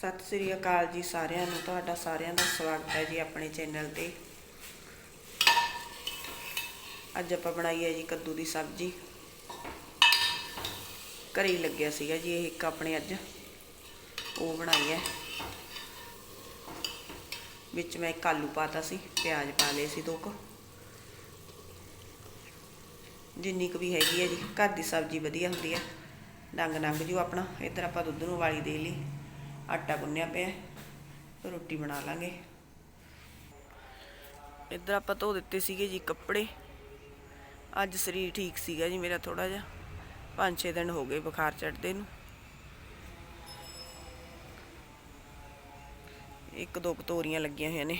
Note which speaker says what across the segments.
Speaker 1: ਸਤਿ ਸ੍ਰੀ ਅਕਾਲ ਜੀ ਸਾਰਿਆਂ ਨੂੰ, ਤੁਹਾਡਾ ਸਾਰਿਆਂ ਦਾ ਸਵਾਗਤ ਹੈ ਜੀ ਆਪਣੇ ਚੈਨਲ ਤੇ। ਅੱਜ ਆਪਾਂ ਬਣਾਈ ਹੈ ਜੀ ਕੱਦੂ ਦੀ ਸਬਜ਼ੀ। ਘਰੇ ਲੱਗਿਆ ਸੀਗਾ ਜੀ ਇਹ ਇੱਕ ਆਪਣੇ ਅੱਜ। ਉਹ ਬਣਾਈ ਹੈ। ਵਿੱਚ ਮੈਂ ਇੱਕ ਆਲੂ ਪਾਤਾ ਸੀ, ਪਿਆਜ਼ ਪਾ ਲਏ ਸੀ ਦੋ ਕੁ। ਜਿੰਨੀ ਕੁ ਵੀ ਹੈਗੀ ਹੈ ਜੀ, ਘਰ ਦੀ ਸਬਜ਼ੀ ਵਧੀਆ ਹੁੰਦੀ ਹੈ। ਡੰਗ ਨੰਗ ਜੋ ਆਪਣਾ, ਇੱਧਰ ਆਪਾਂ ਦੁੱਧ ਨੂੰ ਵਾਲੀ ਦੇ ਲਈ ਆਟਾ ਗੁੰਨਿਆ ਪਿਆ ਰੋਟੀ ਬਣਾ ਲਾਂਗੇ। ਇੱਧਰ ਆਪਾਂ ਧੋ ਦਿੱਤੇ ਸੀਗੇ ਜੀ ਕੱਪੜੇ। ਅੱਜ ਸਰੀਰ ਠੀਕ ਸੀਗਾ ਜੀ ਮੇਰਾ ਥੋੜਾ ਜਿਹਾ। 5-6 ਦਿਨ ਹੋ ਗਏ ਬੁਖਾਰ ਚੜਦੇ ਨੂੰ। ਇੱਕ ਦੋ ਕੁ ਲੱਗੀਆਂ ਹੋਈਆਂ ਨੇ।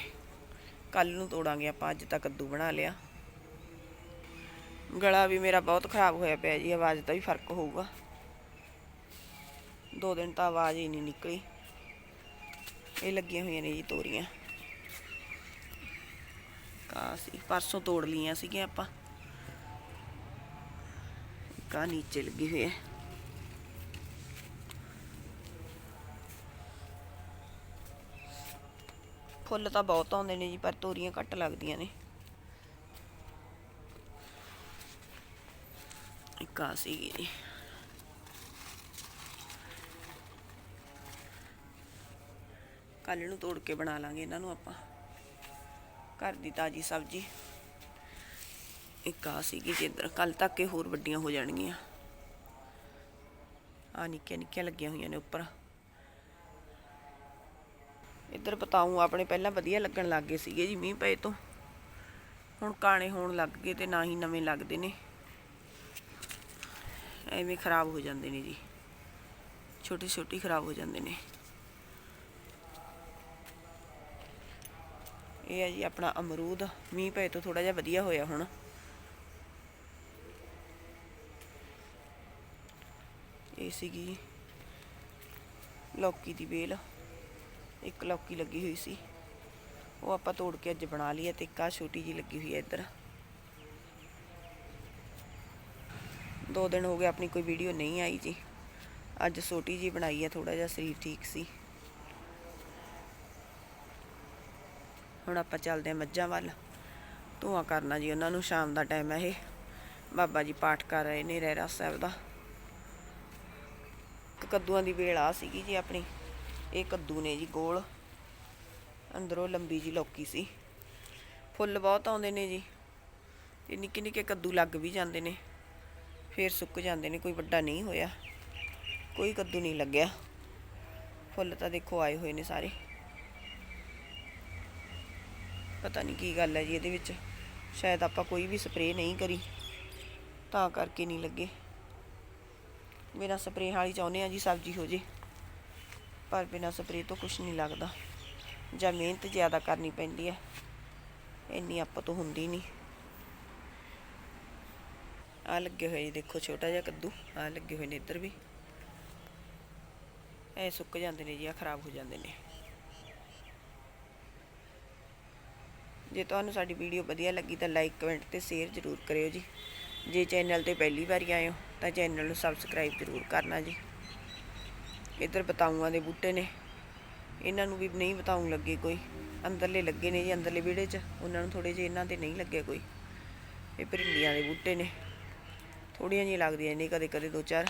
Speaker 1: ਕੱਲ ਨੂੰ ਤੋੜਾਂਗੇ ਆਪਾਂ, ਅੱਜ ਤਾਂ ਕੱਦੂ ਬਣਾ ਲਿਆ। ਗਲਾ ਵੀ ਮੇਰਾ ਬਹੁਤ ਖਰਾਬ ਹੋਇਆ ਪਿਆ ਜੀ, ਆਵਾਜ਼ ਦਾ ਵੀ ਫ਼ਰਕ ਹੋਊਗਾ। ਦੋ ਦਿਨ ਤਾਂ ਆਵਾਜ਼ ਹੀ ਨਹੀਂ ਨਿਕਲੀ। ਇਹ ਲੱਗੀਆਂ ਹੋਈਆਂ ਨੇ ਜੀ ਤੋਰੀਆਂ। ਕਾਸੀ ਪਰਸੋਂ ਤੋੜ ਲਈਆਂ ਸੀਗੀਆਂ ਆਪਾਂ। ਕਾ ਨੀਚੇ ਲੱਗੀ ਹੋਈ ਹੈ। ਫੁੱਲ ਤਾਂ ਬਹੁਤ ਆਉਂਦੇ ਨੇ ਜੀ, ਪਰ ਤੋਰੀਆਂ ਘੱਟ ਲੱਗਦੀਆਂ ਨੇ। ਇੱਕ ਆ ਸੀਗੀ ਜੀ। ਕੱਲ ਨੂੰ ਤੋੜ ਕੇ ਬਣਾ ਲਾਂਗੇ ਇਹਨਾਂ ਨੂੰ ਆਪਾਂ। ਘਰ ਦੀ ਤਾਜੀ ਸਬਜ਼ੀ। ਇੱਕ ਆ ਸੀਗੀ ਜੀ ਇੱਧਰ। ਕੱਲ ਤੱਕ ਇਹ ਹੋਰ ਵੱਡੀਆਂ ਹੋ ਜਾਣਗੀਆਂ। ਆ ਨਿੱਕੀਆਂ ਨਿੱਕੀਆਂ ਲੱਗੀਆਂ ਹੋਈਆਂ ਨੇ ਉੱਪਰ। ਇੱਧਰ ਬਤਾਉ ਆਪਣੇ ਪਹਿਲਾਂ ਵਧੀਆ ਲੱਗਣ ਲੱਗ ਗਏ ਸੀਗੇ ਜੀ ਮੀਂਹ ਪਏ ਤੋਂ। ਹੁਣ ਕਾਣੇ ਹੋਣ ਲੱਗ ਗਏ ਤੇ ਨਾ ਹੀ ਨਵੇਂ ਲੱਗਦੇ ਨੇ। ਐਵੇਂ ਖਰਾਬ ਹੋ ਜਾਂਦੇ ਨੇ ਜੀ। ਛੋਟੀ ਛੋਟੀ ਖਰਾਬ ਹੋ ਜਾਂਦੇ ਨੇ। ਇਹ ਹੈ ਜੀ ਆਪਣਾ ਅਮਰੂਦ। ਮੀਂਹ ਪਏ ਤੋਂ ਥੋੜਾ ਜਿਹਾ ਵਧੀਆ ਹੋਇਆ ਹੁਣ। ਇਹ ਸੀਗੀ ਲੌਕੀ ਦੀ ਵੇਲ। ਇੱਕ ਲੌਕੀ ਲੱਗੀ ਹੋਈ ਸੀ। ਉਹ ਆਪਾਂ ਤੋੜ ਕੇ ਅੱਜ ਬਣਾ ਲਈ ਹੈ ਤੇ ਇੱਕ ਆ ਛੋਟੀ ਜੀ ਲੱਗੀ ਹੋਈ ਹੈ ਇੱਧਰ। ਦੋ ਦਿਨ ਹੋ ਗਏ, ਆਪਣੀ ਕੋਈ ਵੀਡੀਓ ਨਹੀਂ ਆਈ ਜੀ। ਅੱਜ ਛੋਟੀ ਜੀ ਬਣਾਈ ਹੈ ਥੋੜਾ ਜਿਹਾ ਸਰੀਰ ਠੀਕ ਸੀ। ਹੁਣ ਆਪਾਂ ਚੱਲਦੇ ਹਾਂ ਮੱਝਾਂ ਵੱਲ। ਧੂਆਂ ਕਰਨਾ ਜੀ ਉਹਨਾਂ ਨੂੰ ਸ਼ਾਮ ਦਾ ਟਾਈਮ ਹੈ ਇਹ। ਬਾਬਾ ਜੀ ਪਾਠ ਕਰ ਰਹੇ ਨੇ ਰਹਿਰਾ ਸਾਹਿਬ ਦਾ। ਕੱਦੂਆਂ ਦੀ ਵੇਲ ਆ ਸੀਗੀ ਜੀ ਆਪਣੀ। ਇਹ ਕੱਦੂ ਨੇ ਜੀ ਗੋਲ। ਅੰਦਰੋਂ ਲੰਬੀ ਜੀ ਲੌਕੀ ਸੀ। ਫੁੱਲ ਬਹੁਤ ਆਉਂਦੇ ਨੇ ਜੀ। ਤੇ ਨਿੱਕੇ ਨਿੱਕੇ ਕੱਦੂ ਲੱਗ ਵੀ ਜਾਂਦੇ ਨੇ। ਫੇਰ ਸੁੱਕ ਜਾਂਦੇ ਨੇ, ਕੋਈ ਵੱਡਾ ਨਹੀਂ ਹੋਇਆ। ਕੋਈ ਕੱਦੂ ਨਹੀਂ ਲੱਗਿਆ। ਫੁੱਲ ਤਾਂ ਦੇਖੋ ਆਏ ਹੋਏ ਨੇ ਸਾਰੇ। ਪਤਾ ਨਹੀਂ ਕੀ ਗੱਲ ਹੈ ਜੀ ਇਹਦੇ ਵਿੱਚ। ਸ਼ਾਇਦ ਆਪਾਂ ਕੋਈ ਵੀ ਸਪਰੇਅ ਨਹੀਂ ਕਰੀ, ਤਾਂ ਕਰਕੇ ਨਹੀਂ ਲੱਗੇ। ਬਿਨਾਂ ਸਪਰੇਅ ਵਾਲੀ ਚਾਹੁੰਦੇ ਆ ਜੀ ਸਬਜ਼ੀ ਹੋ ਜੇ, ਪਰ ਬਿਨਾਂ ਸਪਰੇਅ ਤੋਂ ਕੁਝ ਨਹੀਂ ਲੱਗਦਾ। ਜਾਂ ਮਿਹਨਤ ਜ਼ਿਆਦਾ ਕਰਨੀ ਪੈਂਦੀ ਹੈ, ਇੰਨੀ ਆਪਾਂ ਤੋਂ ਹੁੰਦੀ ਨਹੀਂ। ਆ ਲੱਗੇ ਹੋਏ ਜੀ ਦੇਖੋ ਛੋਟਾ ਜਿਹਾ ਕੱਦੂ ਆ ਲੱਗੇ ਹੋਏ ਨੇ ਇੱਧਰ ਵੀ। ਇਹ ਸੁੱਕ ਜਾਂਦੇ ਨੇ ਜੀ ਆ ਖਰਾਬ ਹੋ ਜਾਂਦੇ ਨੇ। ਜੇ ਤੁਹਾਨੂੰ ਸਾਡੀ ਵੀਡੀਓ ਵਧੀਆ ਲੱਗੀ ਤਾਂ ਲਾਈਕ ਕਮੈਂਟ ਤੇ ਸ਼ੇਅਰ ਜ਼ਰੂਰ ਕਰਿਓ ਜੀ। ਜੇ ਚੈਨਲ ਤੇ ਪਹਿਲੀ ਵਾਰੀ ਆਏ ਹੋ ਤਾਂ ਚੈਨਲ ਨੂੰ ਸਬਸਕ੍ਰਾਈਬ ਜ਼ਰੂਰ ਕਰਨਾ ਜੀ। ਇੱਧਰ ਬਤਾਊਆਂ ਦੇ ਬੂਟੇ ਨੇ। ਇਹਨਾਂ ਨੂੰ ਵੀ ਨਹੀਂ ਬਤਾਉਂ ਲੱਗੇ ਕੋਈ। ਅੰਦਰਲੇ ਲੱਗੇ ਨੇ ਜੀ, ਅੰਦਰਲੇ ਵਿਹੜੇ 'ਚ। ਉਹਨਾਂ ਨੂੰ ਥੋੜੇ ਜਿਹੇ ਇਹਨਾਂ ਤੇ ਨਹੀਂ ਲੱਗੇ ਕੋਈ। ਇਹ ਭਰਿੰਡੀਆਂ ਦੇ ਬੂਟੇ ਨੇ। ਥੋੜੀਆਂ ਜਿਹੀਆਂ ਲੱਗਦੀਆਂ ਨੇ ਕਦੇ ਕਦੇ ਦੋ ਚਾਰ।